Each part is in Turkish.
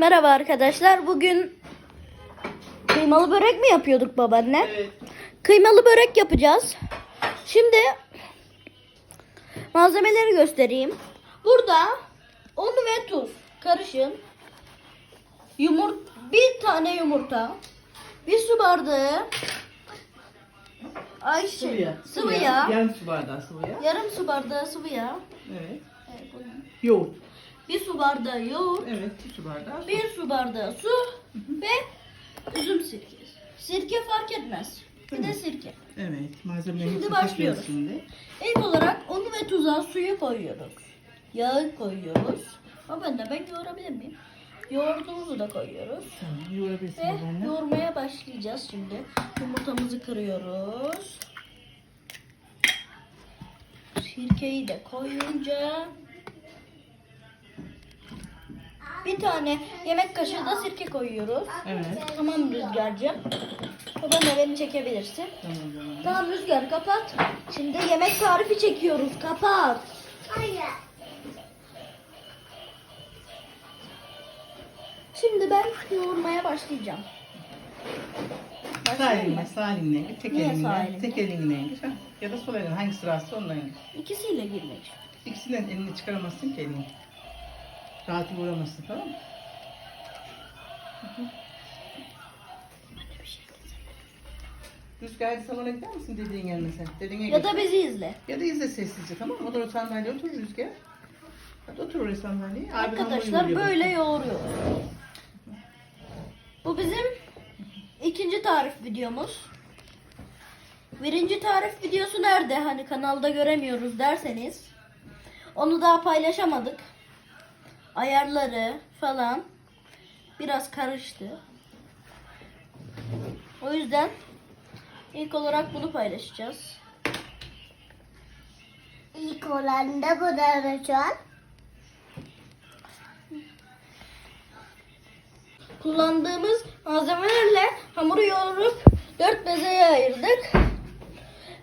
Merhaba arkadaşlar. Bugün kıymalı börek mi yapıyorduk babaanne? Evet. Kıymalı börek yapacağız. Şimdi malzemeleri göstereyim. Burada un ve tuz karışım. Yumurt bir tane yumurta. Bir su bardağı Ayşe Sıvı yağ. sıvı yağ. Yarım su bardağı sıvı yağ. Yarım su bardağı sıvı yağ. Evet. Evet? Yoğurt. Bir su bardağı yoğurt. Evet. Bir su bardağı. Bir su bardağı su ve üzüm sirkesi. Sirke fark etmez. Bir de sirke. Evet. Malzemeleri Şimdi başlıyoruz. Şimdi. İlk olarak un ve tuza suyu koyuyoruz. Yağı koyuyoruz. Ama ben de ben yoğurabilir miyim? Yoğurdumuzu da koyuyoruz. Tamam. Yoğurabilirsin Ve babaanne. yoğurmaya başlayacağız şimdi. Yumurtamızı kırıyoruz. Sirkeyi de koyunca bir tane yemek kaşığı da sirke koyuyoruz. Evet. Tamam Rüzgar'cığım. Baban da beni çekebilirsin. Tamam tamam. Tamam Rüzgar kapat. Şimdi yemek tarifi çekiyoruz. Kapat. Şimdi ben yoğurmaya başlayacağım. Sağ elinle, sağ elinle gir. Tek Niye sağ elinle, tek elinle gir. ha. Ya da sol elin. Hangisi rahatsız onunla gir. İkisiyle girmek. İkisinden elini çıkaramazsın ki elini. Rahat vuramazsın tamam mı? Rüzgar hadi salona gider misin dediğin yerine sen? Dediğine Ya da bizi izle. Ya da izle sessizce tamam mı? O da o sandalyeye otur Rüzgar. Hadi otur oraya sandalyeye. Abi Arkadaşlar böyle bak. yoğuruyoruz. Bu bizim ikinci tarif videomuz. Birinci tarif videosu nerede? Hani kanalda göremiyoruz derseniz. Onu daha paylaşamadık. Ayarları falan biraz karıştı. O yüzden ilk olarak bunu paylaşacağız. İlk olan da bu da şu an. Kullandığımız malzemelerle hamuru yoğurup dört bezeye ayırdık.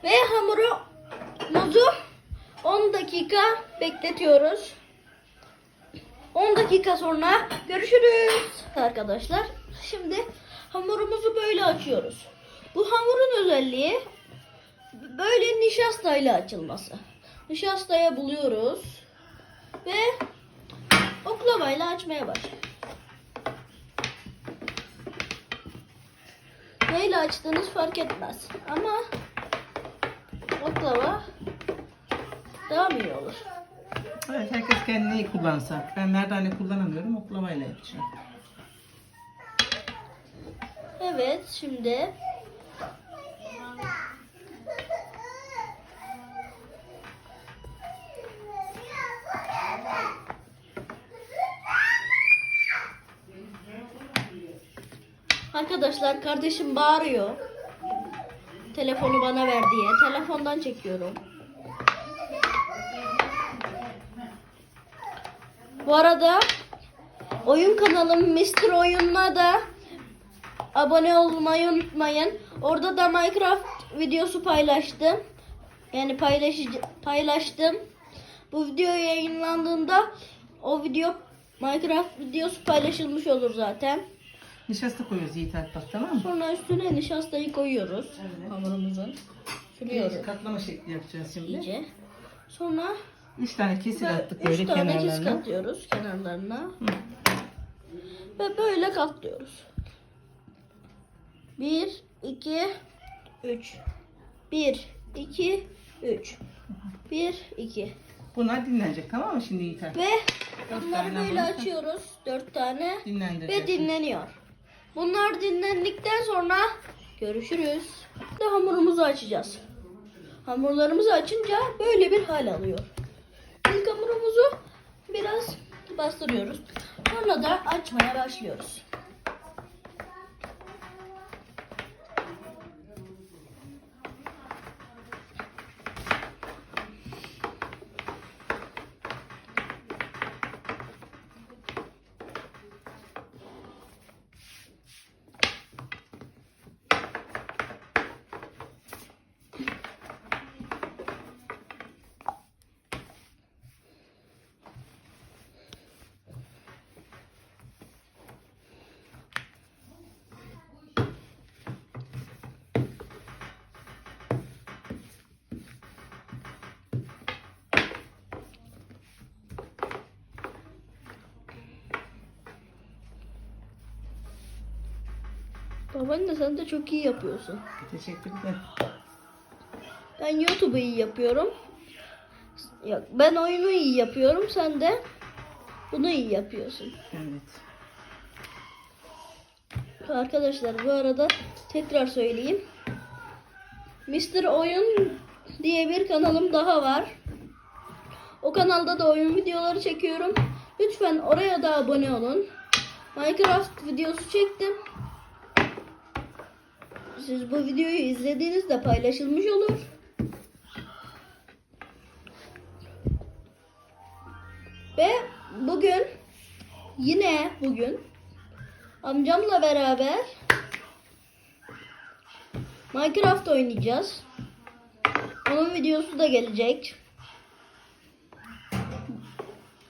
Ve hamurumuzu 10 dakika bekletiyoruz. 10 dakika sonra görüşürüz arkadaşlar. Şimdi hamurumuzu böyle açıyoruz. Bu hamurun özelliği böyle nişastayla açılması. Nişastaya buluyoruz ve oklavayla açmaya başlıyoruz. Neyle açtığınız fark etmez. Ama oklava daha mı iyi olur? Evet herkes kendini kullansa. Ben merdane kullanamıyorum oklavayla yapacağım. Evet şimdi Arkadaşlar kardeşim bağırıyor. Telefonu bana ver diye. Telefondan çekiyorum. Bu arada oyun kanalım Mr. Oyun'la da abone olmayı unutmayın. Orada da Minecraft videosu paylaştım. Yani paylaşıcı, paylaştım. Bu video yayınlandığında o video Minecraft videosu paylaşılmış olur zaten. Nişasta koyuyoruz Yiğit Alp bak tamam mı? Sonra üstüne nişastayı koyuyoruz. Evet. Hamurumuzun. Sürüyoruz Katlama şekli yapacağız şimdi. iyice. Sonra Üç tane kesil attık üç böyle tane kesk kenarlarına. atıyoruz kenarlarına. Ve böyle katlıyoruz. Bir, iki, üç. Bir, iki, üç. Bir, iki. Bunlar dinlenecek tamam mı şimdi Alp? Ve Dört bunları tane böyle hamur. açıyoruz. Dört tane. Dinlendireceğiz. Ve dinleniyor. Bunlar dinlendikten sonra görüşürüz. Ve hamurumuzu açacağız. Hamurlarımızı açınca böyle bir hal alıyor. İlk hamurumuzu biraz bastırıyoruz. Sonra da açmaya başlıyoruz. Babaanne sen de çok iyi yapıyorsun. Teşekkür ederim. Ben YouTube'u iyi yapıyorum. Yok, ben oyunu iyi yapıyorum. Sen de bunu iyi yapıyorsun. Evet. Arkadaşlar bu arada tekrar söyleyeyim. Mr. Oyun diye bir kanalım daha var. O kanalda da oyun videoları çekiyorum. Lütfen oraya da abone olun. Minecraft videosu çektim. Siz bu videoyu izlediğinizde paylaşılmış olur. Ve bugün yine bugün amcamla beraber Minecraft oynayacağız. Onun videosu da gelecek.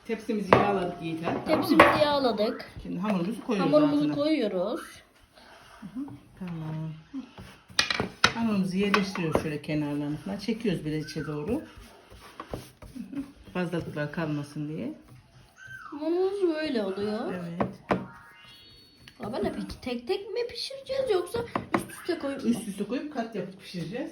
Tepsimizi yağladık Yiğiter. Tepsimizi yağladık. Şimdi hamurumuzu koyuyoruz Hamurumuzu altına. koyuyoruz. Tamam. Hamurumuzu yerleştiriyoruz şöyle kenarlarına. Çekiyoruz biraz içe doğru. Fazlalıklar kalmasın diye. Hamurumuz böyle oluyor. Evet. Baba ne peki tek tek mi pişireceğiz yoksa üst üste koyup mu? Üst üste koyup kat yapıp pişireceğiz.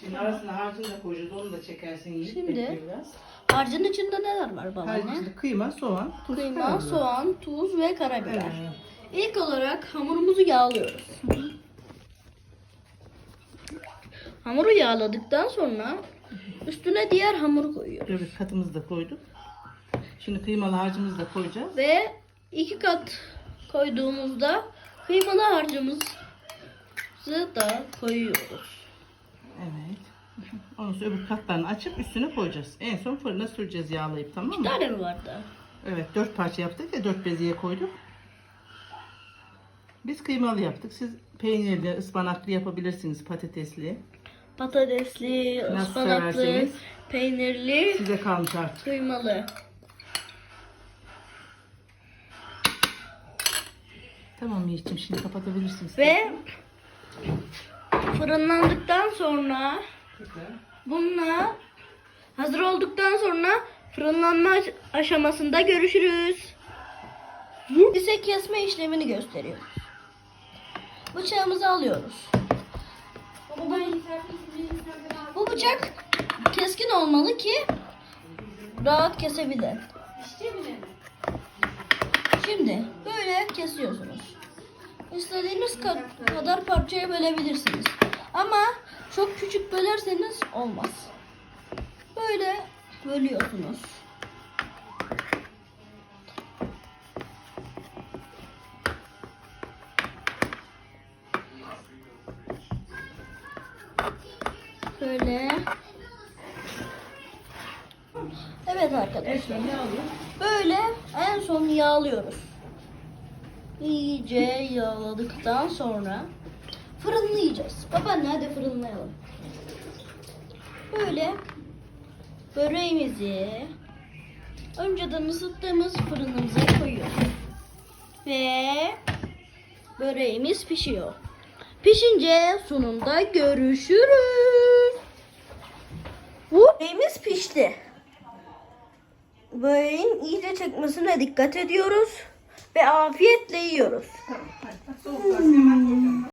Şimdi arasına harcını da koyacağız. Onu da çekersin Yiğit. Şimdi biraz. Harcın içinde neler var baba Harcın ne? içinde kıyma, soğan, tuz, Kıyma, karabiber. soğan, tuz ve karabiber. Evet. İlk olarak hamurumuzu yağlıyoruz. Hamuru yağladıktan sonra üstüne diğer hamuru koyuyoruz. Evet katımızı da koyduk. Şimdi kıymalı harcımızı da koyacağız. Ve iki kat koyduğumuzda kıymalı harcımızı da koyuyoruz. Evet. Ondan sonra öbür katlarını açıp üstüne koyacağız. En son fırına süreceğiz yağlayıp tamam Bir mı? tane mi vardı? Evet dört parça yaptık ya dört beziye koyduk. Biz kıymalı yaptık. Siz peynirli, ıspanaklı yapabilirsiniz patatesli. Patatesli, Nasıl ıspanaklı, severseniz. peynirli, Size kalmış artık. kıymalı. Tamam Yiğit'ciğim şimdi kapatabilirsiniz. Ve fırınlandıktan sonra bununla hazır olduktan sonra fırınlanma aş- aşamasında görüşürüz. Ise kesme işlemini gösteriyor. Bıçağımızı alıyoruz. Bu bıçak keskin olmalı ki rahat kesebilir. Şimdi böyle kesiyorsunuz. İstediğiniz ka- kadar parçaya bölebilirsiniz. Ama çok küçük bölerseniz olmaz. Böyle bölüyorsunuz. Böyle. Evet arkadaşlar. Böyle en son yağlıyoruz. İyice yağladıktan sonra fırınlayacağız. Babaanne hadi fırınlayalım. Böyle böreğimizi önceden ısıttığımız fırınımıza koyuyoruz. Ve böreğimiz pişiyor. Pişince sonunda görüşürüz. Bu böreğimiz pişti. Böreğin iyice çekmesine dikkat ediyoruz ve afiyetle yiyoruz. Soğuk